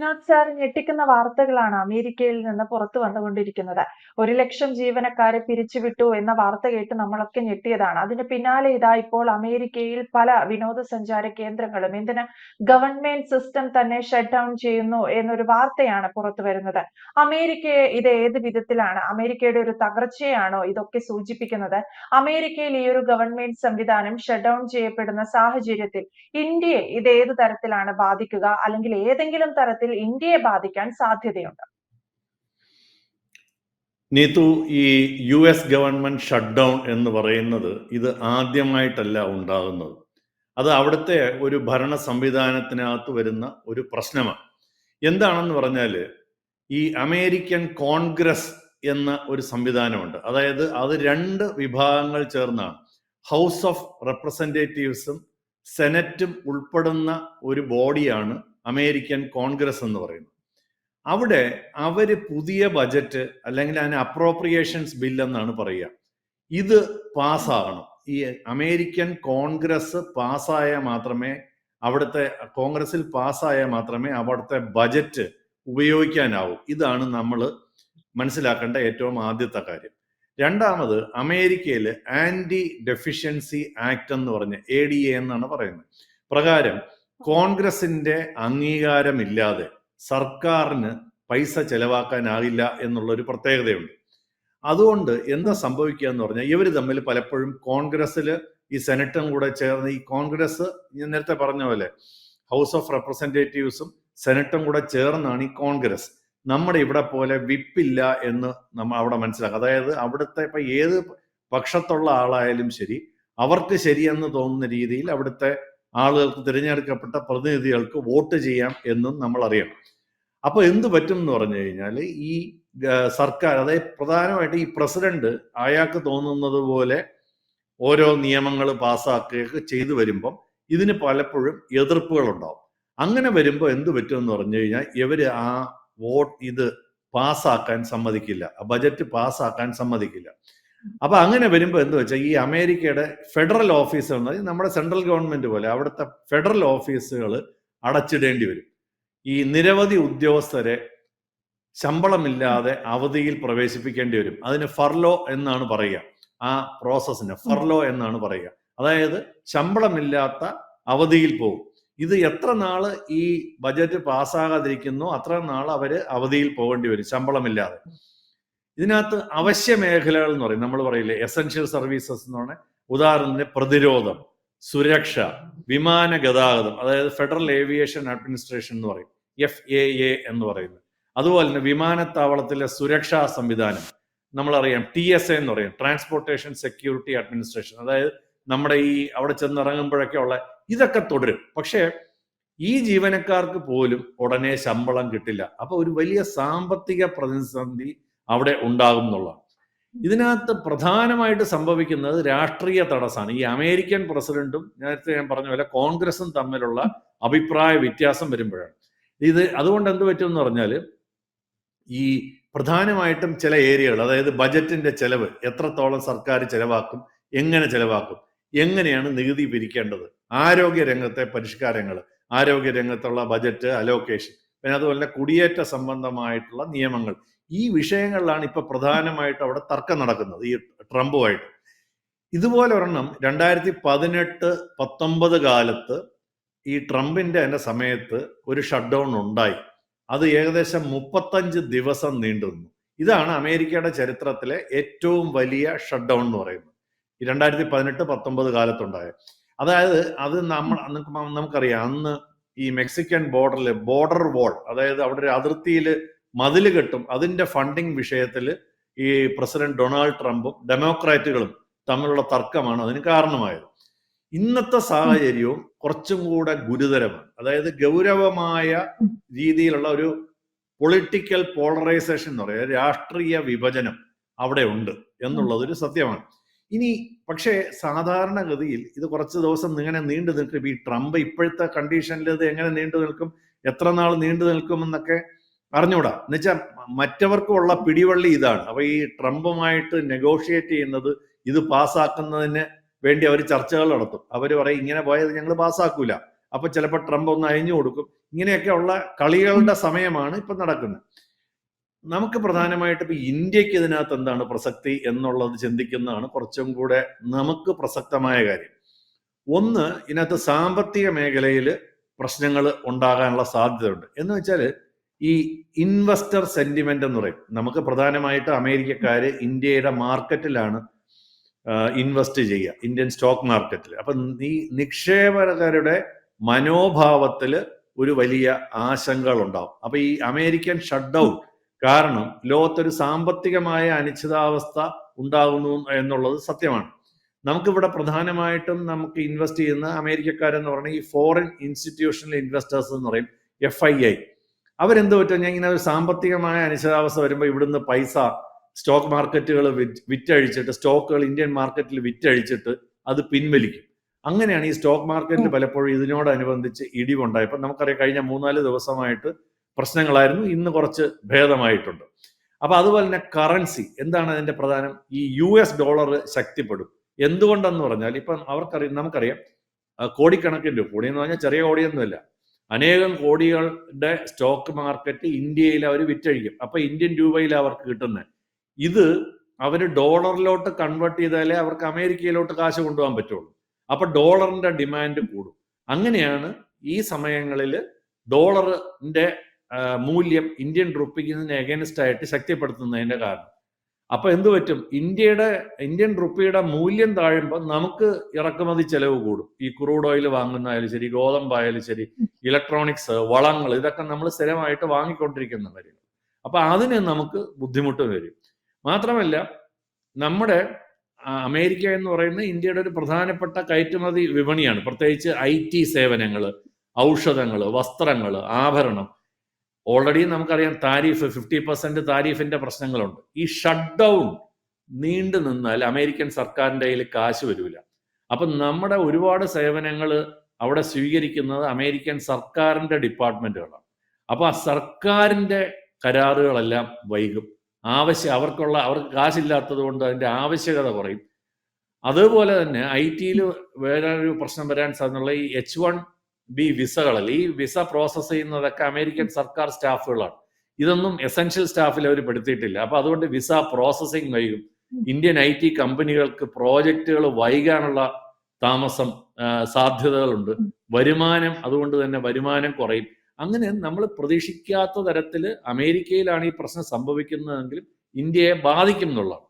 വിശ്വനാഥ് ഞെട്ടിക്കുന്ന വാർത്തകളാണ് അമേരിക്കയിൽ നിന്ന് പുറത്തു വന്നുകൊണ്ടിരിക്കുന്നത്. ഒരു ലക്ഷം ജീവനക്കാരെ പിരിച്ചുവിട്ടു എന്ന വാർത്ത കേട്ട് നമ്മളൊക്കെ ഞെട്ടിയതാണ്. അതിന് പിന്നാലെ ഇതാ ഇപ്പോൾ അമേരിക്കയിൽ പല വിനോദസഞ്ചാര കേന്ദ്രങ്ങളും എന്തിന് ഗവൺമെന്റ് സിസ്റ്റം തന്നെ ഷട്ട് ഡൗൺ ചെയ്യുന്നു എന്നൊരു വാർത്തയാണ് പുറത്തു വരുന്നത്. അമേരിക്കയെ ഇത് ഏത് വിധത്തിലാണ് അമേരിക്കയുടെ ഒരു തകർച്ചയാണോ ഇതൊക്കെ സൂചിപ്പിക്കുന്നത്? അമേരിക്കയിൽ ഈ ഒരു ഗവൺമെന്റ് സംവിധാനം ഷട്ട് ഡൗൺ ചെയ്യപ്പെടുന്ന സാഹചര്യത്തിൽ ഇന്ത്യയെ ഇത് ഏത് തരത്തിലാണ് ബാധിക്കുക? അല്ലെങ്കിൽ ഏതെങ്കിലും തരത്തിൽ ഇന്ത്യയെ ബാധിക്കാൻ സാധ്യതയുണ്ട്. നീതു ഈ U S government shut down എന്ന് പറയുന്നത് ഇത് ആദ്യമായിട്ടല്ല ഉണ്ടാകുന്നത്. അത് അവിടുത്തെ ഒരു ഭരണ സംവിധാനത്തിനകത്ത് വരുന്ന ഒരു പ്രശ്നമാണ്. എന്താണെന്ന് പറഞ്ഞാൽ ഈ അമേരിക്കൻ കോൺഗ്രസ് എന്ന ഒരു സംവിധാനമുണ്ട്. അതായത് അത് രണ്ട് വിഭാഗങ്ങൾ ചേർന്നാണ്. ഹൗസ് ഓഫ് റെപ്രസെന്റേറ്റീവ്സും സെനറ്റും ഉൾപ്പെടുന്ന ഒരു ബോഡിയാണ് അമേരിക്കൻ കോൺഗ്രസ് എന്ന് പറയുന്നത്. അവിടെ അവർ പുതിയ ബജറ്റ് അല്ലെങ്കിൽ അതിന് അപ്രോപ്രിയേഷൻസ് ബിൽ എന്നാണ് പറയുക. ഇത് പാസ്സാകണം. ഈ അമേരിക്കൻ കോൺഗ്രസ് പാസ്സായാൽ മാത്രമേ അവിടുത്തെ കോൺഗ്രസിൽ പാസ്സായാൽ മാത്രമേ അവിടുത്തെ ബജറ്റ് ഉപയോഗിക്കാനാവൂ. ഇതാണ് നമ്മൾ മനസ്സിലാക്കേണ്ട ഏറ്റവും ആദ്യത്തെ കാര്യം. രണ്ടാമത് അമേരിക്കയിൽ ആന്റി ഡെഫിഷ്യൻസി ആക്ട് എന്ന് പറഞ്ഞ് എ ഡി എ എന്നാണ് പറയുന്നത്. പ്രകാരം കോൺഗ്രസിന്റെ അംഗീകാരമില്ലാതെ സർക്കാരിന് പൈസ ചെലവാക്കാനാകില്ല എന്നുള്ള ഒരു പ്രത്യേകതയുണ്ട്. അതുകൊണ്ട് എന്താ സംഭവിക്കുക എന്ന് പറഞ്ഞാൽ ഇവർ തമ്മിൽ പലപ്പോഴും കോൺഗ്രസ്സിൽ ഈ സെനറ്റും കൂടെ ചേർന്ന് ഈ കോൺഗ്രസ് നേരത്തെ പറഞ്ഞ പോലെ ഹൗസ് ഓഫ് റെപ്രസെന്റേറ്റീവ്സും സെനറ്റും കൂടെ ചേർന്നാണ് ഈ കോൺഗ്രസ്. നമ്മുടെ ഇവിടെ പോലെ വിപ്പില്ല എന്ന് നമ്മൾ അവിടെ മനസ്സിലാക്കുക അതായത് അവിടുത്തെ ഇപ്പൊ ഏത് പക്ഷത്തുള്ള ആളായാലും ശരി അവർക്ക് ശരിയെന്ന് തോന്നുന്ന രീതിയിൽ അവിടുത്തെ ആളുകൾക്ക് തിരഞ്ഞെടുക്കപ്പെട്ട പ്രതിനിധികൾക്ക് വോട്ട് ചെയ്യാം എന്നും നമ്മൾ അറിയണം അപ്പൊ എന്ത് പറ്റും എന്ന് പറഞ്ഞു കഴിഞ്ഞാൽ ഈ സർക്കാർ അതായത് പ്രധാനമായിട്ട് ഈ പ്രസിഡന്റ് അയാൾക്ക് തോന്നുന്നത് പോലെ ഓരോ നിയമങ്ങൾ പാസ്സാക്കുകയൊക്കെ ചെയ്തു വരുമ്പം ഇതിന് പലപ്പോഴും എതിർപ്പുകൾ ഉണ്ടാവും അങ്ങനെ വരുമ്പോൾ എന്ത് പറ്റുമെന്ന് പറഞ്ഞു കഴിഞ്ഞാൽ ഇവർ ആ വോട്ട് ഇത് പാസ്സാക്കാൻ സമ്മതിക്കില്ല. ബജറ്റ് പാസ്സാക്കാൻ സമ്മതിക്കില്ല. അപ്പൊ അങ്ങനെ വരുമ്പോൾ എന്താ വെച്ചാൽ ഈ അമേരിക്കയുടെ ഫെഡറൽ ഓഫീസുകൾ നമ്മുടെ സെൻട്രൽ ഗവൺമെന്റ് പോലെ അവിടുത്തെ ഫെഡറൽ ഓഫീസുകൾ അടച്ചിടേണ്ടി വരും. ഈ നിരവധി ഉദ്യോഗസ്ഥരെ ശമ്പളമില്ലാതെ അവധിയിൽ പ്രവേശിപ്പിക്കേണ്ടി വരും. അതിന് ഫർലോ എന്നാണ് പറയുക. ആ പ്രോസസ്സിന് ഫർലോ എന്നാണ് പറയുക. അതായത് ശമ്പളമില്ലാത്ത അവധിയിൽ പോകും. ഇത് എത്ര നാൾ ഈ ബജറ്റ് പാസ്സാകാതിരിക്കുന്നു അത്ര നാൾ അവർ അവധിയിൽ പോകേണ്ടി വരും ശമ്പളമില്ലാതെ. ഇതിനകത്ത് അവശ്യ മേഖലകൾ എന്ന് പറയും. നമ്മൾ പറയില്ലേ എസെൻഷ്യൽ സർവീസസ് എന്ന് പറഞ്ഞാൽ ഉദാഹരണത്തിന് പ്രതിരോധം സുരക്ഷ വിമാന ഗതാഗതം അതായത് ഫെഡറൽ ഏവിയേഷൻ അഡ്മിനിസ്ട്രേഷൻ എന്ന് പറയും. എഫ് എ എ എന്ന് പറയുന്നത്. അതുപോലെ തന്നെ വിമാനത്താവളത്തിലെ സുരക്ഷാ സംവിധാനം. നമ്മളറിയാം ടി എസ് എ എന്ന് പറയും. ട്രാൻസ്പോർട്ടേഷൻ സെക്യൂരിറ്റി അഡ്മിനിസ്ട്രേഷൻ അതായത് നമ്മുടെ ഈ അവിടെ ചെന്നിറങ്ങുമ്പോഴൊക്കെ ഉള്ള ഇതൊക്കെ തുടരും. പക്ഷേ ഈ ജീവനക്കാർക്ക് പോലും ഉടനെ ശമ്പളം കിട്ടില്ല. അപ്പൊ ഒരു വലിയ സാമ്പത്തിക പ്രതിസന്ധി അവിടെ ഉണ്ടാകും എന്നുള്ള ഇതിനകത്ത് പ്രധാനമായിട്ട് സംഭവിക്കുന്നത് രാഷ്ട്രീയ തടസ്സമാണ് ഈ അമേരിക്കൻ പ്രസിഡന്റും നേരത്തെ ഞാൻ പറഞ്ഞ പോലെ കോൺഗ്രസും തമ്മിലുള്ള അഭിപ്രായ വ്യത്യാസം വരുമ്പോഴാണ്. ഇത് അതുകൊണ്ട് എന്ത് പറ്റുമെന്ന് പറഞ്ഞാൽ ഈ പ്രധാനമായിട്ടും ചില ഏരിയകൾ അതായത് ബജറ്റിന്റെ ചെലവ് എത്രത്തോളം സർക്കാർ ചെലവാക്കും എങ്ങനെ ചെലവാക്കും എങ്ങനെയാണ് നികുതി പിരിക്കേണ്ടത് ആരോഗ്യ രംഗത്തെ പരിഷ്കാരങ്ങൾ ആരോഗ്യ രംഗത്തുള്ള ബജറ്റ് അലോക്കേഷൻ പിന്നെ അതുപോലെ കുടിയേറ്റ സംബന്ധമായിട്ടുള്ള നിയമങ്ങൾ ഈ വിഷയങ്ങളിലാണ് ഇപ്പൊ പ്രധാനമായിട്ട് അവിടെ തർക്കം നടക്കുന്നത് ഈ ട്രംപുമായിട്ട്. ഇതുപോലെ ഒരെണ്ണം രണ്ടായിരത്തി പതിനെട്ട് പത്തൊമ്പത് കാലത്ത് ഈ ട്രംപിന്റെ എന്റെ സമയത്ത് ഒരു ഷട്ട് ഡൗൺ ഉണ്ടായി. അത് ഏകദേശം മുപ്പത്തഞ്ച് ദിവസം നീണ്ടുനിന്നു. ഇതാണ് അമേരിക്കയുടെ ചരിത്രത്തിലെ ഏറ്റവും വലിയ ഷട്ട് ഡൗൺ എന്ന് പറയുന്നത്. ഈ രണ്ടായിരത്തി പതിനെട്ട് പത്തൊമ്പത് കാലത്തുണ്ടായ. അതായത് അത് നമ്മൾ നമുക്കറിയാം അന്ന് ഈ മെക്സിക്കൻ ബോർഡറിൽ ബോർഡർ വാൾ അതായത് അവിടെ ഒരു അതിർത്തിയിൽ മതിൽ കെട്ടും. അതിന്റെ ഫണ്ടിങ് വിഷയത്തിൽ ഈ പ്രസിഡന്റ് ഡൊണാൾഡ് ട്രംപും ഡെമോക്രാറ്റുകളും തമ്മിലുള്ള തർക്കമാണ് അതിന് കാരണമായത്. ഇന്നത്തെ സാഹചര്യവും കുറച്ചും കൂടെ ഗുരുതരമാണ്. അതായത് ഗൗരവമായ രീതിയിലുള്ള ഒരു പൊളിറ്റിക്കൽ പോളറൈസേഷൻ എന്ന് പറയുക രാഷ്ട്രീയ വിഭജനം അവിടെ ഉണ്ട് എന്നുള്ളത് ഒരു സത്യമാണ്. ഇനി പക്ഷേ സാധാരണഗതിയിൽ ഇത് കുറച്ച് ദിവസം ഇങ്ങനെ നീണ്ടു നിൽക്കും ഈ ട്രംപ് ഇപ്പോഴത്തെ കണ്ടീഷനിൽ ഇത് എങ്ങനെ നീണ്ടു നിൽക്കും എത്ര നാൾ നീണ്ടു നിൽക്കും എന്നൊക്കെ അറിഞ്ഞൂടാ. എന്നുവെച്ചാൽ മറ്റവർക്കുള്ള പിടിവള്ളി ഇതാണ്. അപ്പൊ ഈ ട്രംപുമായിട്ട് നെഗോഷിയേറ്റ് ചെയ്യുന്നത് ഇത് പാസ്സാക്കുന്നതിന് വേണ്ടി അവർ ചർച്ചകൾ നടത്തും. അവർ പറയും ഇങ്ങനെ പോയത് ഞങ്ങൾ പാസ്സാക്കൂല. അപ്പൊ ചിലപ്പോൾ ട്രംപ് ഒന്ന് അയഞ്ഞു കൊടുക്കും. ഇങ്ങനെയൊക്കെ ഉള്ള കളികളുടെ സമയമാണ് ഇപ്പൊ നടക്കുന്നത്. നമുക്ക് പ്രധാനമായിട്ട് ഇപ്പൊ ഇന്ത്യയ്ക്ക് ഇതിനകത്ത് എന്താണ് പ്രസക്തി എന്നുള്ളത് ചിന്തിക്കുന്നതാണ് കുറച്ചും കൂടെ നമുക്ക് പ്രസക്തമായ കാര്യം. ഒന്ന് ഇതിനകത്ത് സാമ്പത്തിക മേഖലയിൽ പ്രശ്നങ്ങൾ ഉണ്ടാകാനുള്ള സാധ്യതയുണ്ട്. എന്ന് വെച്ചാൽ ഈ ഇൻവെസ്റ്റർ സെന്റിമെന്റ് എന്ന് പറയും. നമുക്ക് പ്രധാനമായിട്ട് അമേരിക്കക്കാര് ഇന്ത്യയുടെ മാർക്കറ്റിലാണ് ഇൻവെസ്റ്റ് ചെയ്യുക. ഇന്ത്യൻ സ്റ്റോക്ക് മാർക്കറ്റിൽ അപ്പൊ ഈ നിക്ഷേപകരുടെ മനോഭാവത്തിൽ ഒരു വലിയ ആശങ്കകൾ ഉണ്ടാവും അപ്പൊ ഈ അമേരിക്കൻ ഷട്ട് ഡൗൺ കാരണം ലോകത്തൊരു സാമ്പത്തികമായ അനിശ്ചിതാവസ്ഥ ഉണ്ടാകുന്നു എന്നുള്ളത് സത്യമാണ്. നമുക്കിവിടെ പ്രധാനമായിട്ടും നമുക്ക് ഇൻവെസ്റ്റ് ചെയ്യുന്ന അമേരിക്കക്കാരെന്ന് പറഞ്ഞാൽ ഈ ഫോറിൻ ഇൻസ്റ്റിറ്റ്യൂഷണൽ ഇൻവെസ്റ്റേഴ്സ് എന്ന് പറയും എഫ് ഐ ഐ അവരെന്ത് പറ്റും? ഞാൻ ഇങ്ങനെ ഒരു സാമ്പത്തികമായ അനിശ്ചിതാവസ്ഥ വരുമ്പോൾ ഇവിടുന്ന് പൈസ സ്റ്റോക്ക് മാർക്കറ്റുകൾ വിറ്റഴിച്ചിട്ട് സ്റ്റോക്കുകൾ ഇന്ത്യൻ മാർക്കറ്റിൽ വിറ്റഴിച്ചിട്ട് അത് പിൻവലിക്കും. അങ്ങനെയാണ് ഈ സ്റ്റോക്ക് മാർക്കറ്റിൽ പലപ്പോഴും ഇതിനോടനുബന്ധിച്ച് ഇടിവുണ്ടായപ്പോൾ നമുക്കറിയാം കഴിഞ്ഞ മൂന്നാൽ ദിവസമായിട്ട് പ്രശ്നങ്ങളായിരുന്നു. ഇന്ന് കുറച്ച് ഭേദമായിട്ടുണ്ട്. അപ്പൊ അതുപോലെ തന്നെ കറൻസി എന്താണ് അതിന്റെ പ്രധാനം? ഈ യു എസ് ഡോളർ ശക്തിപ്പെടും. എന്തുകൊണ്ടെന്ന് പറഞ്ഞാൽ ഇപ്പം അവർക്കറിയാം നമുക്കറിയാം കോടിക്കണക്കിന്റെ കോടി എന്ന് പറഞ്ഞാൽ ചെറിയ കോടിയൊന്നുമില്ല. അനേകം കോടികളുടെ സ്റ്റോക്ക് മാർക്കറ്റ് ഇന്ത്യയിൽ അവർ വിറ്റഴിക്കും. അപ്പൊ ഇന്ത്യൻ രൂപയിൽ അവർക്ക് കിട്ടുന്നത് ഇത് അവർ ഡോളറിലോട്ട് കൺവേർട്ട് ചെയ്താലേ അവർക്ക് അമേരിക്കയിലോട്ട് കാശ് കൊണ്ടുപോകാൻ പറ്റുള്ളൂ. അപ്പൊ ഡോളറിന്റെ ഡിമാൻഡ് കൂടും. അങ്ങനെയാണ് ഈ സമയങ്ങളിൽ ഡോളറിന്റെ മൂല്യം ഇന്ത്യൻ റുപ്പിക്കുന്നതിന് എഗൻസ്റ്റ് ആയിട്ട് ശക്തിപ്പെടുത്തുന്നതിന്റെ കാരണം. അപ്പൊ എന്ത് പറ്റും? ഇന്ത്യയുടെ ഇന്ത്യൻ റുപ്പിയുടെ മൂല്യം താഴുമ്പോൾ നമുക്ക് ഇറക്കുമതി ചെലവ് കൂടും. ഈ ക്രൂഡ് ഓയിൽ വാങ്ങുന്നതായാലും ശരി ഗോതമ്പായാലും ശരി ഇലക്ട്രോണിക്സ് വളങ്ങൾ ഇതൊക്കെ നമ്മൾ സ്ഥിരമായിട്ട് വാങ്ങിക്കൊണ്ടിരിക്കുന്ന കാര്യങ്ങൾ. അപ്പൊ അതിന് നമുക്ക് ബുദ്ധിമുട്ട് വരും. മാത്രമല്ല നമ്മുടെ അമേരിക്ക എന്ന് പറയുന്നത് ഇന്ത്യയുടെ ഒരു പ്രധാനപ്പെട്ട കയറ്റുമതി വിപണിയാണ്. പ്രത്യേകിച്ച് ഐ ടി സേവനങ്ങൾ ഔഷധങ്ങൾ വസ്ത്രങ്ങൾ ആഭരണം ഓൾറെഡി നമുക്കറിയാം താരിഫ് ഫിഫ്റ്റി പെർസെന്റ് താരിഫിന്റെ പ്രശ്നങ്ങളുണ്ട്. ഈ ഷട്ട് ഡൗൺ നീണ്ടു നിന്നാൽ അമേരിക്കൻ സർക്കാരിന്റെ കയ്യിൽ കാശ് വരില്ല അപ്പൊ നമ്മുടെ ഒരുപാട് സേവനങ്ങൾ അവിടെ സ്വീകരിക്കുന്നത് അമേരിക്കൻ സർക്കാരിന്റെ ഡിപ്പാർട്ട്മെന്റുകളാണ്. അപ്പൊ ആ സർക്കാരിന്റെ കരാറുകളെല്ലാം വൈകും. ആവശ്യം അവർക്കുള്ള അവർക്ക് കാശില്ലാത്തത് കൊണ്ട് അതിന്റെ ആവശ്യകത കുറയും. അതുപോലെ തന്നെ ഐ ടിയിൽ വേറൊരു പ്രശ്നം വരാൻ സാധ്യതയുള്ള ഈ എച്ച് വൺ ബി വിസകളിൽ ഈ വിസ പ്രോസസ്സ് ചെയ്യുന്നതൊക്കെ അമേരിക്കൻ സർക്കാർ സ്റ്റാഫുകളാണ്. ഇതൊന്നും എസെൻഷ്യൽ സ്റ്റാഫിൽ അവർ പെടുത്തിയിട്ടില്ല. അപ്പൊ അതുകൊണ്ട് വിസ പ്രോസസ്സിംഗ് വൈകും. ഇന്ത്യൻ ഐ ടി കമ്പനികൾക്ക് പ്രോജക്റ്റുകൾ വൈകാനുള്ള താമസം സാധ്യതകളുണ്ട്. വരുമാനം അതുകൊണ്ട് തന്നെ വരുമാനം കുറയും. അങ്ങനെ നമ്മൾ പ്രതീക്ഷിക്കാത്ത തരത്തിൽ അമേരിക്കയിലാണ് ഈ പ്രശ്നം സംഭവിക്കുന്നതെങ്കിലും ഇന്ത്യയെ ബാധിക്കും എന്നുള്ളതാണ്.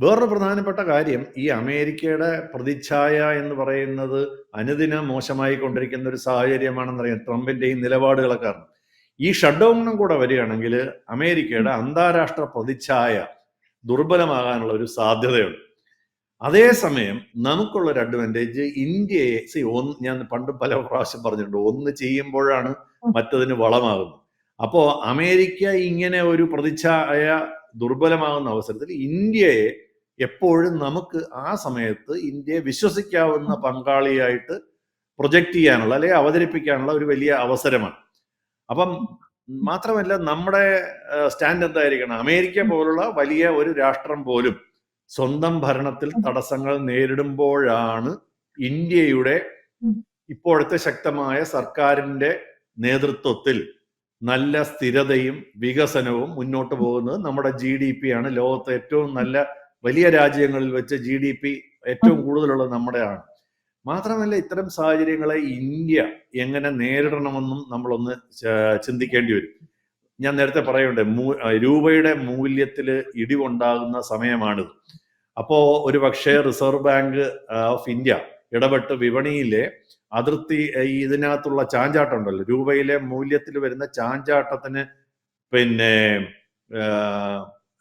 വേറൊരു പ്രധാനപ്പെട്ട കാര്യം ഈ അമേരിക്കയുടെ പ്രതിച്ഛായ എന്ന് പറയുന്നത് അനുദിനം മോശമായി കൊണ്ടിരിക്കുന്ന ഒരു സാഹചര്യമാണെന്നറിയാം ട്രംപിന്റെ ഈ നിലപാടുകളെ കാരണം ഈ ഷട്ട് ഡൗണും കൂടെ വരികയാണെങ്കിൽ അമേരിക്കയുടെ അന്താരാഷ്ട്ര പ്രതിച്ഛായ ദുർബലമാകാനുള്ള ഒരു സാധ്യതയുണ്ട്. അതേസമയം നമുക്കുള്ള ഒരു അഡ്വാന്റേജ് ഇന്ത്യയെ സി ഒന്ന് ഞാൻ പണ്ട് പല പ്രാവശ്യം പറഞ്ഞിട്ടുണ്ട് ഒന്ന് ചെയ്യുമ്പോഴാണ് മറ്റതിന് വളമാകുന്നത്. അപ്പോൾ അമേരിക്ക ഇങ്ങനെ ഒരു പ്രതിച്ഛായ ദുർബലമാകുന്ന അവസരത്തിൽ ഇന്ത്യയെ എപ്പോഴും നമുക്ക് ആ സമയത്ത് ഇന്ത്യയെ വിശ്വസിക്കാവുന്ന പങ്കാളിയായിട്ട് പ്രൊജക്റ്റ് ചെയ്യാനുള്ള അല്ലെങ്കിൽ അവതരിപ്പിക്കാനുള്ള ഒരു വലിയ അവസരമാണ്. അപ്പം മാത്രമല്ല നമ്മുടെ സ്റ്റാൻഡ് എന്തായിരിക്കണം? അമേരിക്ക പോലുള്ള വലിയ ഒരു രാഷ്ട്രം പോലും സ്വന്തം ഭരണത്തിൽ തടസ്സങ്ങൾ നേരിടുമ്പോഴാണ് ഇന്ത്യയുടെ ഇപ്പോഴത്തെ ശക്തമായ സർക്കാരിന്റെ നേതൃത്വത്തിൽ നല്ല സ്ഥിരതയും വികസനവും മുന്നോട്ട് പോകുന്നത് നമ്മുടെ ജി ഡി പി ആണ്. ലോകത്തെ ഏറ്റവും നല്ല വലിയ രാജ്യങ്ങളിൽ വെച്ച് ജി ഡി പി ഏറ്റവും കൂടുതലുള്ളത് നമ്മുടെയാണ്. മാത്രമല്ല ഇത്തരം സാഹചര്യങ്ങളെ ഇന്ത്യ എങ്ങനെ നേരിടണമെന്നും നമ്മളൊന്ന് ചിന്തിക്കേണ്ടി വരും. ഞാൻ നേരത്തെ പറയണ്ടേ രൂപയുടെ മൂല്യത്തിൽ ഇടിവുണ്ടാകുന്ന സമയമാണിത്. അപ്പോ ഒരു പക്ഷേ റിസർവ് ബാങ്ക് ഓഫ് ഇന്ത്യ ഇടപെട്ട് വിപണിയിലെ അതിർത്തി ഇതിനകത്തുള്ള ചാഞ്ചാട്ടം ഉണ്ടല്ലോ രൂപയിലെ മൂല്യത്തിൽ വരുന്ന ചാഞ്ചാട്ടത്തിന് പിന്നെ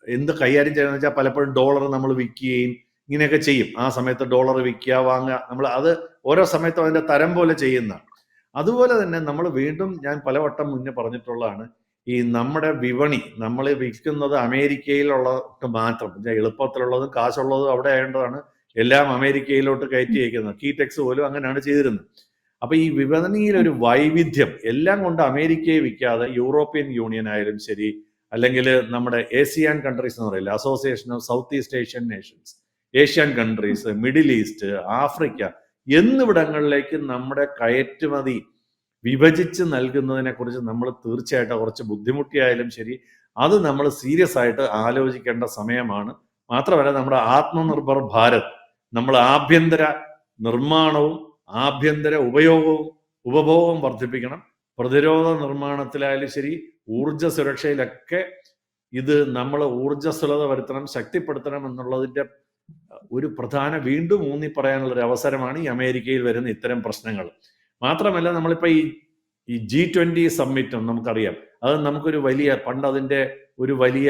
എന്ത് കൈകാര്യം ചെയ്യണം വെച്ചാൽ പലപ്പോഴും ഡോളർ നമ്മൾ വിൽക്കുകയും ഇങ്ങനെയൊക്കെ ചെയ്യും. ആ സമയത്ത് ഡോളർ വിൽക്കുക വാങ്ങുക. നമ്മൾ അത് ഓരോ സമയത്തും അതിന്റെ തരം പോലെ ചെയ്യുന്ന അതുപോലെ തന്നെ നമ്മൾ വീണ്ടും ഞാൻ പലവട്ടം മുന്നേ പറഞ്ഞിട്ടുള്ളതാണ് ഈ നമ്മുടെ വിപണി നമ്മൾ വിൽക്കുന്നത് അമേരിക്കയിലുള്ളത് മാത്രം. എളുപ്പത്തിലുള്ളതും കാശുള്ളതും അവിടെ ആയതുകൊണ്ടാണ് എല്ലാം അമേരിക്കയിലോട്ട് കയറ്റി അയക്കുന്നത്. കീടെക്സ് പോലും അങ്ങനെയാണ് ചെയ്തിരുന്നത്. അപ്പൊ ഈ വിപണിയിലൊരു വൈവിധ്യം എല്ലാം കൊണ്ട് അമേരിക്കയെ വിൽക്കാതെ യൂറോപ്യൻ യൂണിയൻ ആയാലും ശരി അല്ലെങ്കിൽ നമ്മുടെ ഏസിയാൻ കൺട്രീസ് എന്ന് പറയില്ല association of South East Asian nations Asian countries Middle East Africa എന്നിവിടങ്ങളിലേക്ക് നമ്മുടെ കയറ്റുമതി വിഭജിച്ച് നൽകുന്നതിനെ കുറിച്ച് നമ്മൾ തീർച്ചയായിട്ടും കുറച്ച് ബുദ്ധിമുട്ടിയായാലും ശരി അത് നമ്മൾ സീരിയസ് ആയിട്ട് ആലോചിക്കേണ്ട സമയമാണ്. മാത്രമല്ല നമ്മുടെ ആത്മനിർഭർ ഭാരത് നമ്മൾ ആഭ്യന്തര നിർമ്മാണവും ആഭ്യന്തര ഉപയോഗവും ഉപഭോഗവും വർദ്ധിപ്പിക്കണം. പ്രതിരോധ നിർമ്മാണത്തിലായാലും ശരി ഊർജ സുരക്ഷയിലൊക്കെ ഇത് നമ്മൾ ഊർജസ്വലത വരുത്തണം ശക്തിപ്പെടുത്തണം എന്നുള്ളതിന്റെ ഒരു പ്രധാന വീണ്ടും ഊന്നി പറയാനുള്ള ഒരു അവസരമാണ് ഈ അമേരിക്കയിൽ വരുന്ന ഇത്തരം പ്രശ്നങ്ങൾ. മാത്രമല്ല നമ്മളിപ്പോൾ ഈ ഈ ജി ട്വന്റി സമ്മിറ്റും നമുക്കറിയാം. അത് നമുക്കൊരു വലിയ പണ്ട് അതിന്റെ ഒരു വലിയ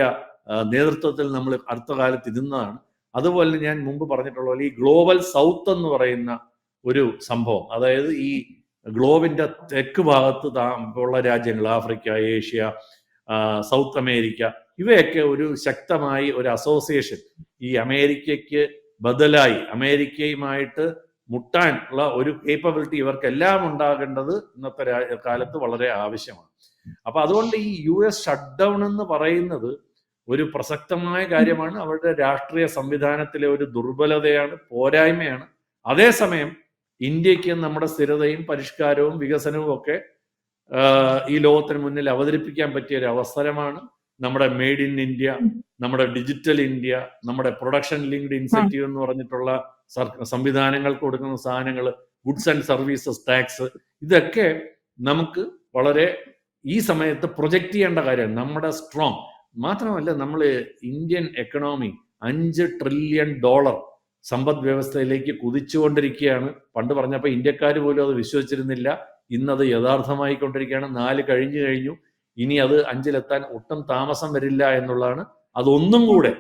നേതൃത്വത്തിൽ നമ്മൾ അടുത്ത കാലത്ത് ഇരുന്നതാണ്. അതുപോലെ ഞാൻ മുമ്പ് പറഞ്ഞിട്ടുള്ള പോലെ ഈ ഗ്ലോബൽ സൗത്ത് എന്ന് പറയുന്ന ഒരു സംഭവം. അതായത് ഈ ഗ്ലോബിന്റെ തെക്ക് ഭാഗത്ത് ഉള്ള രാജ്യങ്ങൾ ആഫ്രിക്ക ഏഷ്യ സൗത്ത് അമേരിക്ക ഇവയൊക്കെ ഒരു ശക്തമായി ഒരു അസോസിയേഷൻ. ഈ അമേരിക്കയ്ക്ക് ബദലായി അമേരിക്കയുമായിട്ട് മുട്ടാൻ ഉള്ള ഒരു കേപ്പബിലിറ്റി ഇവർക്കെല്ലാം ഉണ്ടാകേണ്ടത് ഇന്നത്തെ കാലത്ത് വളരെ ആവശ്യമാണ്. അപ്പൊ അതുകൊണ്ട് ഈ യു എസ് ഷട്ട് ഡൗൺ എന്ന് പറയുന്നത് ഒരു പ്രസക്തമായ കാര്യമാണ്. അവരുടെ രാഷ്ട്രീയ സംവിധാനത്തിലെ ഒരു ദുർബലതയാണ് പോരായ്മയാണ്. അതേസമയം ഇന്ത്യയ്ക്ക് നമ്മുടെ സ്ഥിരതയും പരിഷ്കാരവും വികസനവും ഒക്കെ ഈ ലോകത്തിന് മുന്നിൽ അവതരിപ്പിക്കാൻ പറ്റിയ ഒരു അവസരമാണ് നമ്മുടെ മെയ്ഡ് ഇൻ ഇന്ത്യ നമ്മുടെ ഡിജിറ്റൽ ഇന്ത്യ നമ്മുടെ പ്രൊഡക്ഷൻ ലിങ്ക്ഡ് ഇൻസെന്റീവ് എന്ന് പറഞ്ഞിട്ടുള്ള സംവിധാനങ്ങൾ കൊടുക്കുന്ന സാധനങ്ങൾ ഗുഡ്സ് ആൻഡ് സർവീസസ് ടാക്സ് ഇതൊക്കെ നമുക്ക് വളരെ ഈ സമയത്ത് പ്രൊജക്റ്റ് ചെയ്യേണ്ട കാര്യമാണ് നമ്മുടെ സ്ട്രോങ് മാത്രമല്ല നമ്മൾ ഇന്ത്യൻ എക്കണോമി അഞ്ച് ട്രില്യൺ ഡോളർ സമ്പദ് വ്യവസ്ഥയിലേക്ക് കുതിച്ചുകൊണ്ടിരിക്കുകയാണ്. പണ്ട് പറഞ്ഞപ്പോൾ ഇന്ത്യക്കാർ പോലും അത് വിശ്വസിച്ചിരുന്നില്ല. ഇന്നത് യഥാർത്ഥമായി കൊണ്ടിരിക്കുകയാണ് നാല് കഴിഞ്ഞു കഴിഞ്ഞു. ഇനി അത് അഞ്ചിലെത്താൻ ഒട്ടും താമസം വരില്ല എന്നുള്ളതാണ്. അതൊന്നും കൂടെ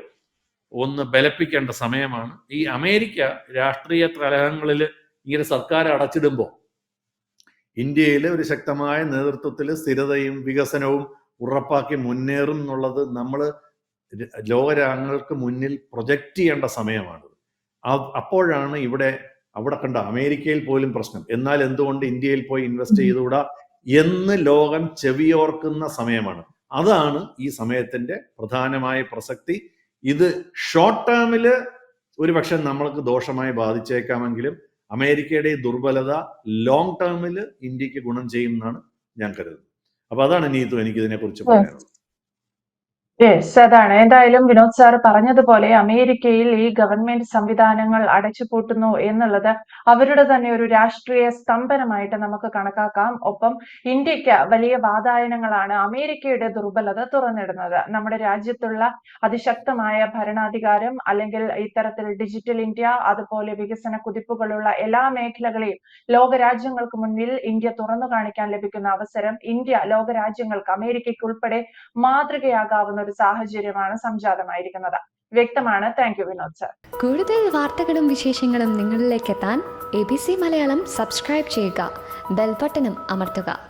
ഒന്ന് ബലപ്പിക്കേണ്ട സമയമാണ്. ഈ അമേരിക്ക രാഷ്ട്രീയ കലഹങ്ങളിൽ ഇങ്ങനെ സർക്കാർ അടച്ചിടുമ്പോൾ ഇന്ത്യയിൽ ഒരു ശക്തമായ നേതൃത്വത്തിൽ സ്ഥിരതയും വികസനവും ഉറപ്പാക്കി മുന്നേറും എന്നുള്ളത് നമ്മൾ ലോകരാജ്യങ്ങൾക്ക് മുന്നിൽ പ്രൊജക്റ്റ് ചെയ്യേണ്ട സമയമാണ്. അപ്പോഴാണ് ഇവിടെ അവിടെ കണ്ട അമേരിക്കയിൽ പോലും പ്രശ്നം. എന്നാൽ എന്തുകൊണ്ട് ഇന്ത്യയിൽ പോയി ഇൻവെസ്റ്റ് ചെയ്തുകൂടാ എന്ന് ലോകം ചെവിയോർക്കുന്ന സമയമാണ്. അതാണ് ഈ സമയത്തിന്റെ പ്രധാനമായ പ്രസക്തി. ഇത് ഷോർട്ട് ടേമിൽ ഒരു പക്ഷെ നമ്മൾക്ക് ദോഷമായി ബാധിച്ചേക്കാമെങ്കിലും അമേരിക്കയുടെ ദുർബലത ലോങ് ടേമിൽ ഇന്ത്യയ്ക്ക് ഗുണം ചെയ്യുമെന്നാണ് ഞാൻ കരുതുന്നത്. അപ്പൊ അതാണ് നീതു എനിക്ക് ഇതിനെ കുറിച്ച് പറയാനുള്ളത്. യെസ് അതാണ്. എന്തായാലും വിനോദ് സാർ പറഞ്ഞതുപോലെ അമേരിക്കയിൽ ഈ ഗവൺമെന്റ് സംവിധാനങ്ങൾ അടച്ചുപൂട്ടുന്നു എന്നുള്ളത് അവരുടെ തന്നെ ഒരു രാഷ്ട്രീയ സ്തംഭനമായിട്ട് നമുക്ക് കണക്കാക്കാം. ഒപ്പം ഇന്ത്യയ്ക്ക് വലിയ വാതായനങ്ങളാണ് അമേരിക്കയുടെ ദുർബലത തുറന്നിടുന്നത്. നമ്മുടെ രാജ്യത്തുള്ള അതിശക്തമായ ഭരണാധികാരം അല്ലെങ്കിൽ ഇത്തരത്തിൽ ഡിജിറ്റൽ ഇന്ത്യ അതുപോലെ വികസന കുതിപ്പുകളുള്ള എല്ലാ മേഖലകളെയും ലോകരാജ്യങ്ങൾക്ക് മുന്നിൽ ഇന്ത്യ തുറന്നു കാണിക്കാൻ ലഭിക്കുന്ന അവസരം ഇന്ത്യ ലോകരാജ്യങ്ങൾക്ക് അമേരിക്കയ്ക്ക് ഉൾപ്പെടെ മാതൃകയാകാവുന്ന ഒരു സാഹചര്യമാണ് സംജാതമായിരിക്കുന്നത്. വ്യക്തമാണ്. താങ്ക് യു വിനോദ് സർ കൂടുതൽ വാർത്തകളും വിശേഷങ്ങളും നിങ്ങളിലേക്ക് എത്താൻ A B C Malayalam subscribe ചെയ്യുക. ബെൽബട്ടനും അമർത്തുക.